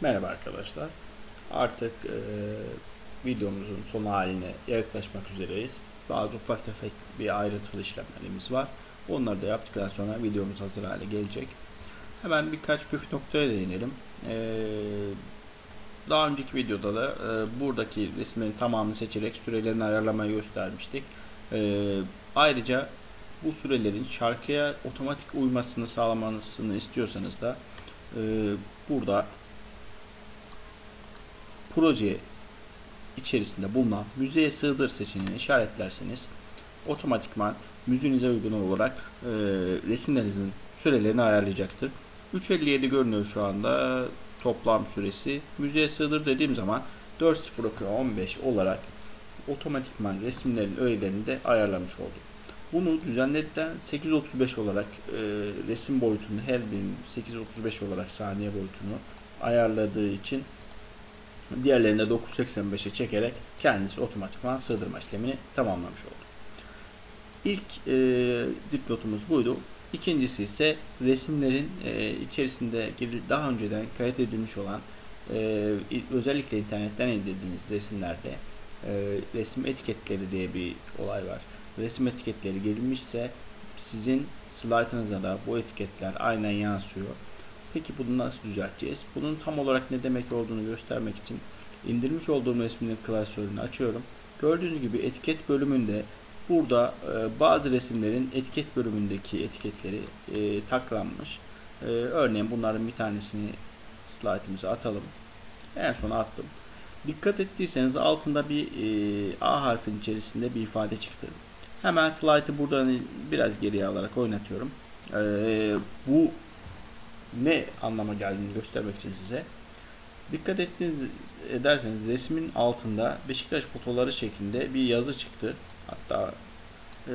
Merhaba arkadaşlar. Artık e, videomuzun son haline yaklaşmak üzereyiz. Bazı ufak tefek bir ayrıntılı işlemlerimiz var. Onları da yaptıktan sonra videomuz hazır hale gelecek. Hemen birkaç püf noktaya değinelim. E, daha önceki videoda da e, buradaki resmin tamamını seçerek sürelerini ayarlamayı göstermiştik. E, ayrıca bu sürelerin şarkıya otomatik uymasını sağlamasını istiyorsanız da e, burada proje içerisinde bulunan müziğe sığdır seçeneğini işaretlerseniz otomatikman müziğinize uygun olarak e, resimlerinizin sürelerini ayarlayacaktır. 3.57 görünüyor şu anda toplam süresi. Müziğe sığdır dediğim zaman 4.02.15 olarak otomatikman resimlerin öğelerini de ayarlamış oldum. Bunu düzenledikten 8.35 olarak e, resim boyutunu her birinin 8.35 olarak saniye boyutunu ayarladığı için Diğerlerini de 985'e çekerek kendisi otomatikman sığdırma işlemini tamamlamış oldu. İlk e, dipnotumuz buydu. İkincisi ise resimlerin e, içerisinde daha önceden kayıt edilmiş olan e, özellikle internetten indirdiğiniz resimlerde e, resim etiketleri diye bir olay var. Resim etiketleri gelinmişse sizin slaytınıza da bu etiketler aynen yansıyor. Peki bunu nasıl düzelteceğiz? Bunun tam olarak ne demek olduğunu göstermek için indirmiş olduğum resmin klasörünü açıyorum. Gördüğünüz gibi etiket bölümünde burada e, bazı resimlerin etiket bölümündeki etiketleri e, taklanmış. E, örneğin bunların bir tanesini slaytımıza atalım. En son attım. Dikkat ettiyseniz altında bir e, A harfin içerisinde bir ifade çıktı. Hemen slaytı buradan biraz geriye alarak oynatıyorum. E, bu ne anlama geldiğini göstermek için size. Dikkat ettiğiniz ederseniz resmin altında Beşiktaş fotoları şeklinde bir yazı çıktı. Hatta e,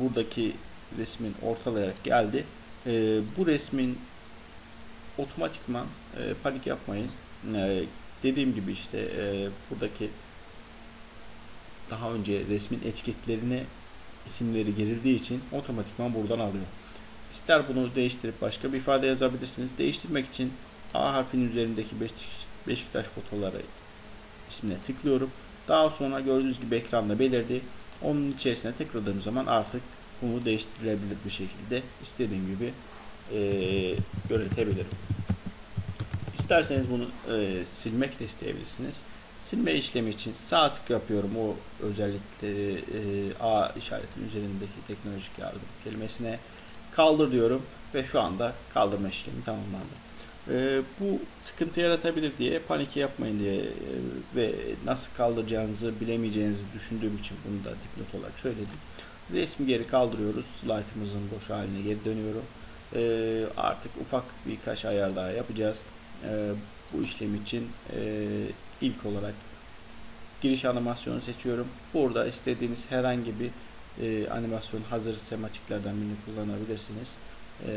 buradaki resmin ortalayarak geldi. E, bu resmin otomatikman e, panik yapmayın. E, dediğim gibi işte e, buradaki daha önce resmin etiketlerine isimleri girildiği için otomatikman buradan alıyor. İster bunu değiştirip başka bir ifade yazabilirsiniz. Değiştirmek için A harfinin üzerindeki Beşiktaş fotoları ismine tıklıyorum. Daha sonra gördüğünüz gibi ekranda belirdi. Onun içerisine tıkladığım zaman artık bunu değiştirilebilir bir şekilde istediğim gibi e, yönetebilirim. İsterseniz bunu e, silmek de isteyebilirsiniz. Silme işlemi için sağ tık yapıyorum o özellikle e, A işaretinin üzerindeki teknolojik yardım kelimesine kaldır diyorum ve şu anda kaldırma işlemi tamamlandı. E, bu sıkıntı yaratabilir diye panik yapmayın diye e, ve nasıl kaldıracağınızı bilemeyeceğinizi düşündüğüm için bunu da dipnot olarak söyledim. Resmi geri kaldırıyoruz. Slaytımızın boş haline geri dönüyorum. E, artık ufak birkaç ayar daha yapacağız. E, bu işlem için e, ilk olarak giriş animasyonu seçiyorum. Burada istediğiniz herhangi bir e, animasyon hazır sematiklerden birini kullanabilirsiniz. E,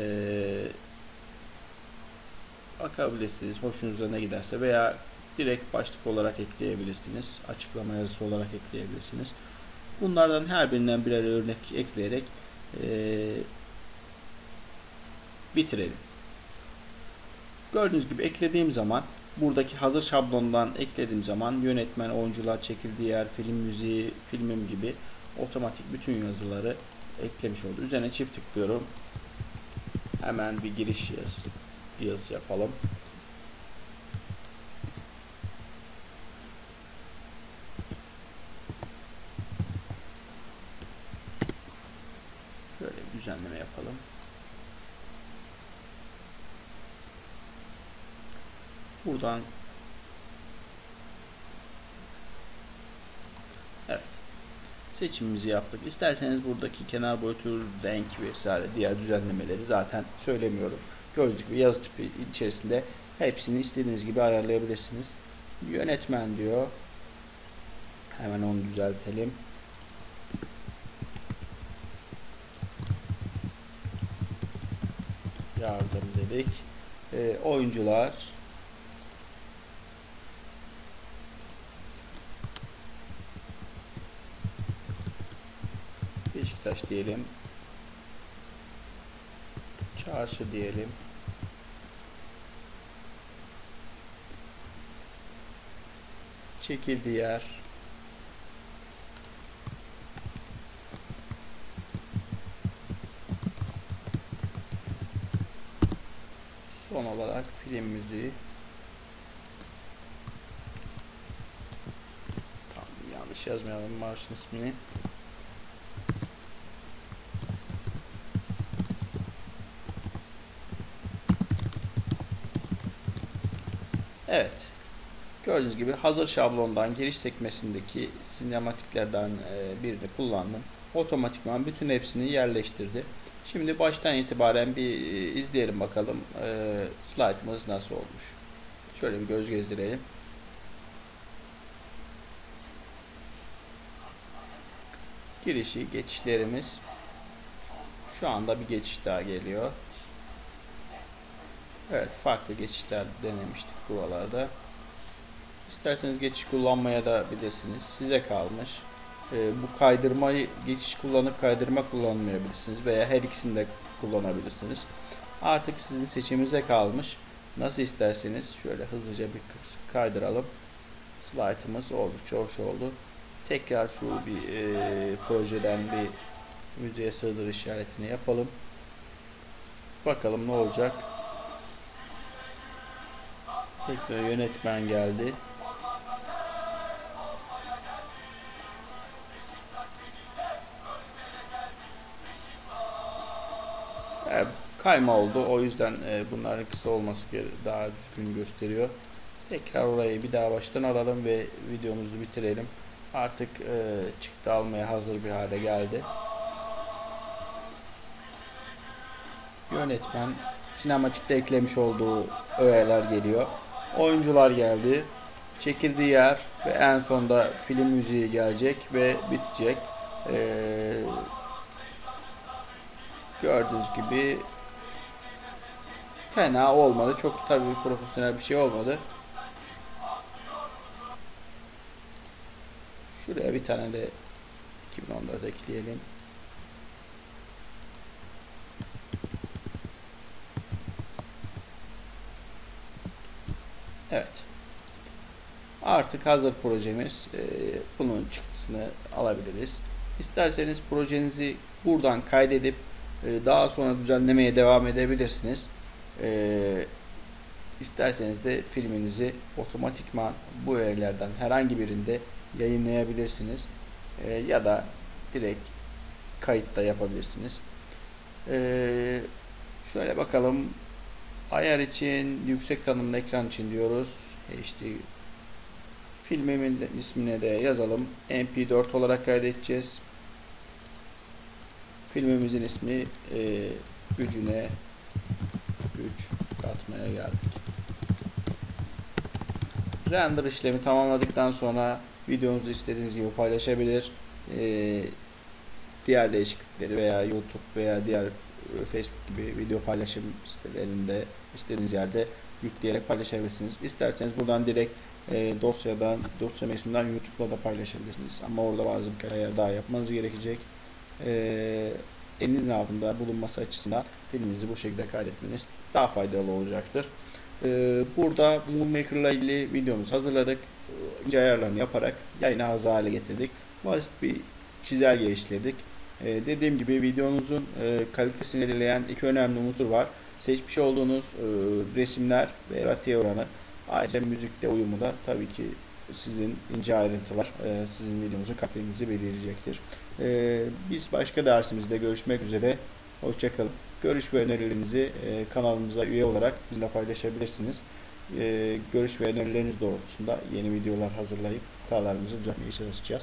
bakabilirsiniz hoşunuza ne giderse veya direkt başlık olarak ekleyebilirsiniz. Açıklama yazısı olarak ekleyebilirsiniz. Bunlardan her birinden birer örnek ekleyerek e, bitirelim. Gördüğünüz gibi eklediğim zaman buradaki hazır şablondan eklediğim zaman yönetmen, oyuncular, çekildiği yer, film müziği, filmim gibi otomatik bütün yazıları eklemiş oldu. Üzerine çift tıklıyorum. Hemen bir giriş yaz, yaz yapalım. Şöyle bir düzenleme yapalım. Buradan seçimimizi yaptık. İsterseniz buradaki kenar boyutu, renk vesaire diğer düzenlemeleri zaten söylemiyorum. Gördüğünüz gibi yazı tipi içerisinde hepsini istediğiniz gibi ayarlayabilirsiniz. Yönetmen diyor. Hemen onu düzeltelim. Yardım dedik. E, oyuncular Beşiktaş diyelim. Çarşı diyelim. Çekildi yer. Son olarak film müziği. Tamam yanlış yazmayalım marşın ismini. Evet. Gördüğünüz gibi hazır şablondan giriş sekmesindeki sinematiklerden e, birini kullandım. Otomatikman bütün hepsini yerleştirdi. Şimdi baştan itibaren bir e, izleyelim bakalım e, slaytımız nasıl olmuş. Şöyle bir göz gezdirelim. Girişi, geçişlerimiz. Şu anda bir geçiş daha geliyor. Evet farklı geçişler denemiştik buralarda. İsterseniz geçiş kullanmaya da bilirsiniz. Size kalmış. Ee, bu kaydırmayı geçiş kullanıp kaydırma kullanmayabilirsiniz veya her ikisini de kullanabilirsiniz. Artık sizin seçiminize kalmış. Nasıl isterseniz şöyle hızlıca bir kaydıralım. Slide'ımız oldukça hoş oldu. Tekrar şu bir e, projeden bir müziğe sığdır işaretini yapalım. Bakalım ne olacak. Tekrar yönetmen geldi. Evet, kayma oldu. O yüzden e, bunların kısa olması daha düzgün gösteriyor. Tekrar orayı bir daha baştan alalım ve videomuzu bitirelim. Artık e, çıktı almaya hazır bir hale geldi. Yönetmen sinematikte eklemiş olduğu öğeler geliyor. Oyuncular geldi. Çekildiği yer ve en sonda film müziği gelecek ve bitecek. Ee, gördüğünüz gibi fena olmadı. Çok tabii profesyonel bir şey olmadı. Şuraya bir tane de 2014 ekleyelim. Evet. Artık hazır projemiz. E, bunun çıktısını alabiliriz. İsterseniz projenizi buradan kaydedip e, daha sonra düzenlemeye devam edebilirsiniz. E, isterseniz de filminizi otomatikman bu öğelerden herhangi birinde yayınlayabilirsiniz. Ya da direkt kayıtta yapabilirsiniz. Şöyle bakalım Ayar için yüksek tanımlı ekran için diyoruz. HD filmimin ismine de yazalım. MP4 olarak kaydedeceğiz. Filmimizin ismi e, gücüne güç katmaya geldik. Render işlemi tamamladıktan sonra videonuzu istediğiniz gibi paylaşabilir. E, diğer değişiklikleri veya YouTube veya diğer Facebook gibi video paylaşım sitelerinde istediğiniz yerde yükleyerek paylaşabilirsiniz. İsterseniz buradan direkt e, dosyadan, dosya menüsünden YouTube'da da paylaşabilirsiniz. Ama orada bazı bir ayar daha yapmanız gerekecek. E, elinizin altında bulunması açısından filminizi bu şekilde kaydetmeniz daha faydalı olacaktır. E, burada Moonmaker ile ilgili videomuzu hazırladık. İnce ayarlarını yaparak yayına hazır hale getirdik. Basit bir çizelge işledik. Ee, dediğim gibi videonuzun e, kalitesini belirleyen iki önemli unsur var. Seçmiş olduğunuz e, resimler ve ratiye oranı. Ayrıca müzikle uyumu da tabii ki sizin ince ayrıntılar e, sizin videonuzun kalitenizi belirleyecektir. E, biz başka dersimizde görüşmek üzere. Hoşçakalın. Görüş ve önerilerinizi e, kanalımıza üye olarak bizimle paylaşabilirsiniz. E, görüş ve önerileriniz doğrultusunda yeni videolar hazırlayıp hatalarımızı düzeltmeye çalışacağız.